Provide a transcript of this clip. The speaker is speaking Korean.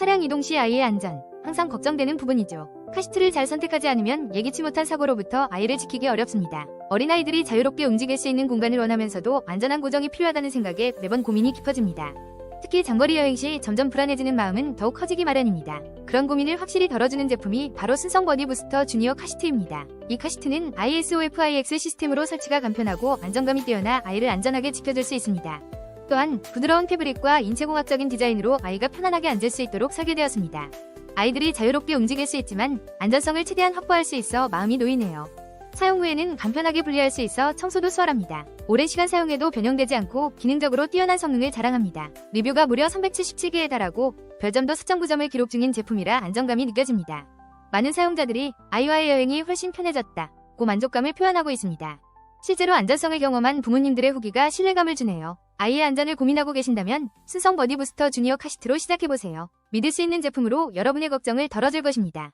차량 이동 시 아이의 안전, 항상 걱정되는 부분이죠. 카시트를 잘 선택하지 않으면 예기치 못한 사고로부터 아이를 지키기 어렵습니다. 어린아이들이 자유롭게 움직일 수 있는 공간을 원하면서도 안전한 고정이 필요하다는 생각에 매번 고민이 깊어집니다. 특히 장거리 여행 시 점점 불안해지는 마음은 더욱 커지기 마련입니다. 그런 고민을 확실히 덜어주는 제품이 바로 순성 버디 부스터 주니어 카시트입니다. 이 카시트는 ISOFIX 시스템으로 설치가 간편하고 안정감이 뛰어나 아이를 안전하게 지켜줄 수 있습니다. 또한 부드러운 패브릭과 인체공학적인 디자인으로 아이가 편안하게 앉을 수 있도록 설계되었습니다. 아이들이 자유롭게 움직일 수 있지만 안전성을 최대한 확보할 수 있어 마음이 놓이네요. 사용 후에는 간편하게 분리할 수 있어 청소도 수월합니다. 오랜 시간 사용해도 변형되지 않고 기능적으로 뛰어난 성능을 자랑합니다. 리뷰가 무려 377개에 달하고 별점도 4.9점을 기록 중인 제품이라 안정감이 느껴집니다. 많은 사용자들이 아이와의 여행이 훨씬 편해졌다. 고 만족감을 표현하고 있습니다. 실제로 안전성을 경험한 부모님들의 후기가 신뢰감을 주네요. 아이의 안전을 고민하고 계신다면 순성 버디 부스터 주니어 카시트로 시작해보세요. 믿을 수 있는 제품으로 여러분의 걱정을 덜어줄 것입니다.